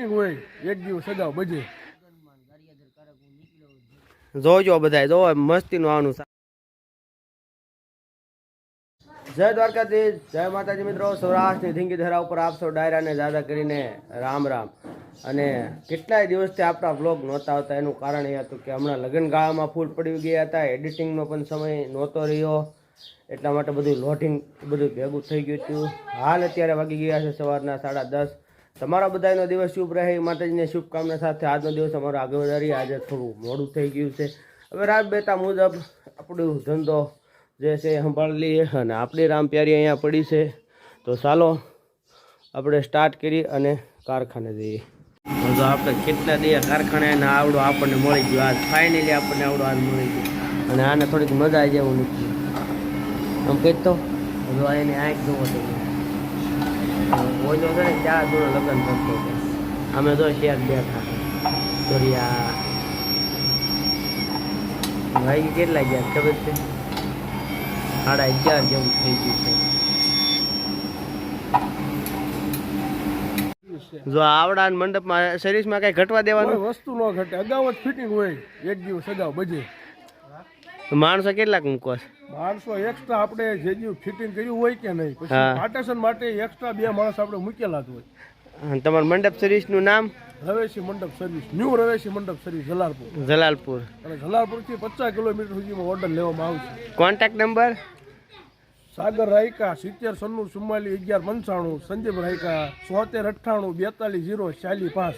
Fitting હોય, એક દિવસ સગાવ બજે જોજો બધાય જો મસ્તીનું આનું જય દ્વારકાધીશ, જય માતાજી મિત્રો, સૌરાષ્ટ્રની ધીંગી ધરા ઉપર આપ સૌ ડાયરાને દાદા કરીને રામ રામ. અને કેટલાય દિવસથી આપણા બ્લોગ નહોતા આવતા, એનું કારણ એ હતું કે હમણાં લગ્નગાળામાં ફૂલ પડી ગયા હતા, એડિટિંગનો પણ સમય નહોતો રહ્યો, એટલા માટે બધું લોટિંગ બધું ભેગું થઈ ગયું હતું. હાલ અત્યારે વાગી ગયા છે સવારના સાડા દસ. તમારા બધાનો દિવસ શુભ રહે માતાજીને શુભકામના સાથે આજનો દિવસ અમારો આગળ વધારી આજે થોડું મોડું થઈ ગયું છે. હવે રાત બેતા મુજબ આપણું ધંધો જે છે સંભાળી લઈએ અને આપણી રામ પ્યારી અહીંયા પડી છે. તો ચાલો આપણે સ્ટાર્ટ કરી અને કારખાને જઈએ. તો આપણે કેટલા દઈએ કારખાને આવડો આપણને મળી ગયો. આજ ફાઇનલી આપણને આવડો આજ મળી ગયો. અને આને થોડીક મજા આવી જેવું નથી. આમ કહેતો જો એને આંખ જોવો તો. ઓજો છે ને ત્યાં લગ્ન છે અમે તો શેર બેઠા દોરિયા ભાઈ કેટલા ગયા ખબર છે? સાડા અગિયાર જેવું થઈ ગયું છે. જો આવડા મંડપમાં શરીરમાં કઈ ઘટવા દેવાનું? વસ્તુ ન ઘટે. અગાઉ જ ફિટિંગ હોય. એક દિવસ સગાવ બજે માણસો કેટલાક મૂકો છે? માણસો એક્સ્ટ્રા આપણે જે જે ફિટિંગ કર્યું હોય કે નહીં પછી પાર્ટેશન માટે એક્સ્ટ્રા બે માણસ આપણે મૂકેલા જ હોય. અને તમારું મંડપ સર્વિસનું નામ? રવેશી મંડપ સર્વિસ ન્યૂ રવેશી મંડપ સર્વિસ જલાલપુર. જલાલપુર. અને જલાલપુરથી પચાસ કિલોમીટર સુધીમાં ઓર્ડર લેવામાં આવશે. કોન્ટેક્ટ નંબર સાગર રાયકા સિત્તેર સન્નું ચુમ્માલી અગિયાર પંચાણું સંજીવ રાયકા સોતેર અઠ્ઠાણું બેતાલીસ જીરો ચાલીસ પાંચ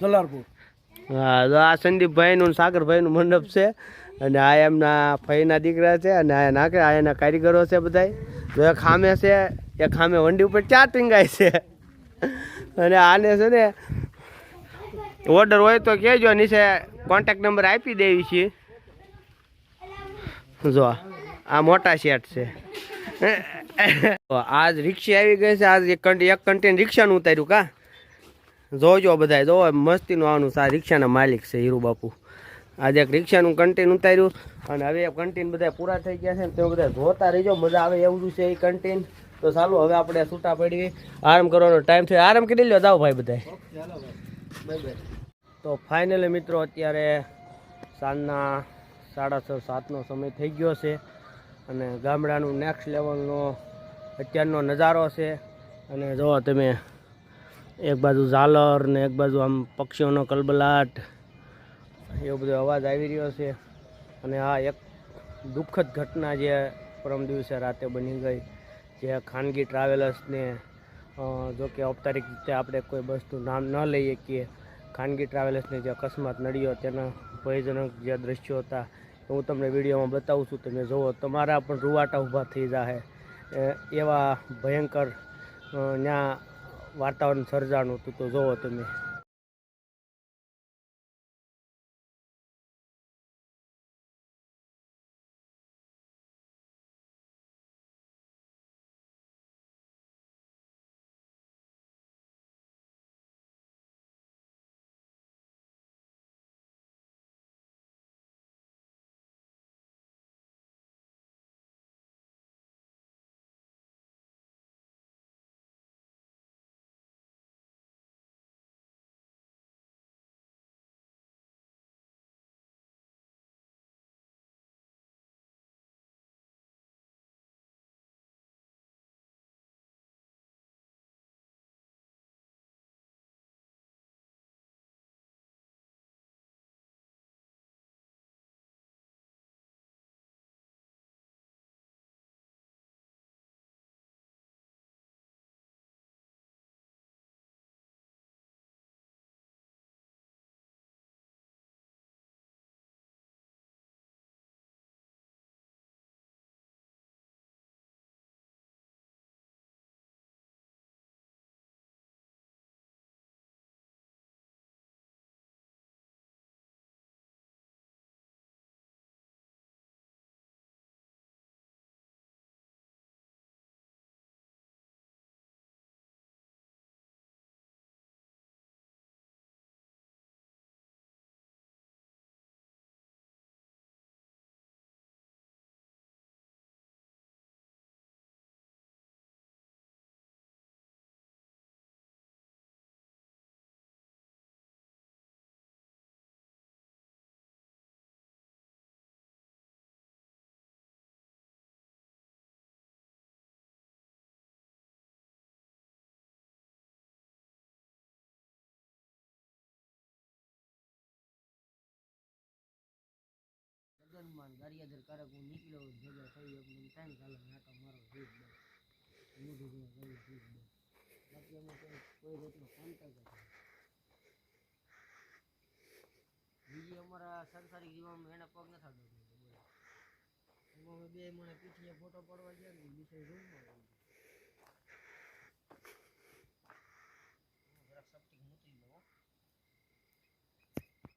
જલાલપુર. હા, તો આ સંદીપભાઈનું સાગરભાઈનું મંડપ છે. અને આ એમના ફઈના દીકરા છે અને આ નાખે આ એના કારીગરો છે બધાય. જો એક ખામે છે, એક ખામે વંડી ઉપર ચાર ટીંગાય છે. અને આને છે ને ઓર્ડર હોય તો કહેજો નીચે કોન્ટેક નંબર આપી દેવી છીએ જો, આ મોટા શેઠ છે. આજ રિક્ષા આવી ગઈ છે, આજ એક કન્ટેન રિક્ષાનું ઉતાર્યું કા? જોજો બધાય. જો મસ્તીનું આવવાનું આ રિક્ષાના માલિક છે હીરુ બાપુ. આજે એક રિક્ષાનું કન્ટેન ઉતાર્યું અને હવે કન્ટેન બધા પૂરા થઈ ગયા છે ને તમે બધા જોતા રહીજો મજા આવે એવું છે એ કન્ટેન તો ચાલો હવે આપણે છૂટા પડી આરામ કરવાનો ટાઈમ થયો આરામ કરી લો જાઓ ભાઈ બધા તો ફાઇનલી મિત્રો અત્યારે સાંજના સાડા છ સાતનો સમય થઈ ગયો છે અને ગામડાનું નેક્સ્ટ લેવલનો અત્યારનો નજારો છે. અને જો તમે એક બાજુ ઝાલર ને એક બાજુ આમ પક્ષીઓનો કલબલાટ. એવો બધો અવાજ આવી રહ્યો છે. અને આ એક દુઃખદ ઘટના જે પરમ દિવસે રાતે બની ગઈ. જે ખાનગી ટ્રાવેલર્સને જોકે ઔપચારિક રીતે આપણે કોઈ વસ્તુ નામ ન લઈએ કે ખાનગી ટ્રાવેલર્સને જે અકસ્માત નડ્યો તેના ભયજનક જે દ્રશ્યો હતા હું તમને વિડીયોમાં બતાવું છું, તમે જુઓ. તમારા પણ રૂવાટા ઊભા થઈ જાય એવા ભયંકર ત્યાં વાતાવરણ સર્જાણું હતું તો જુઓ તમે. લગ્નમાં ગારિયાધર કારક હું નીકળ્યો ભેગા થઈ એમને ટાઈમ ચાલે નાટો મારો જીત દે હું ભેગો કહ્યું જીત દે બાકી અમે કોઈ કોઈ રીતનો કોન્ટેક્ટ બીજી અમારા સંસારિક જીવનમાં એના પગ નથી અમે બે મને પીઠીએ ફોટો પડવા ગયા ને બીજા રૂમમાં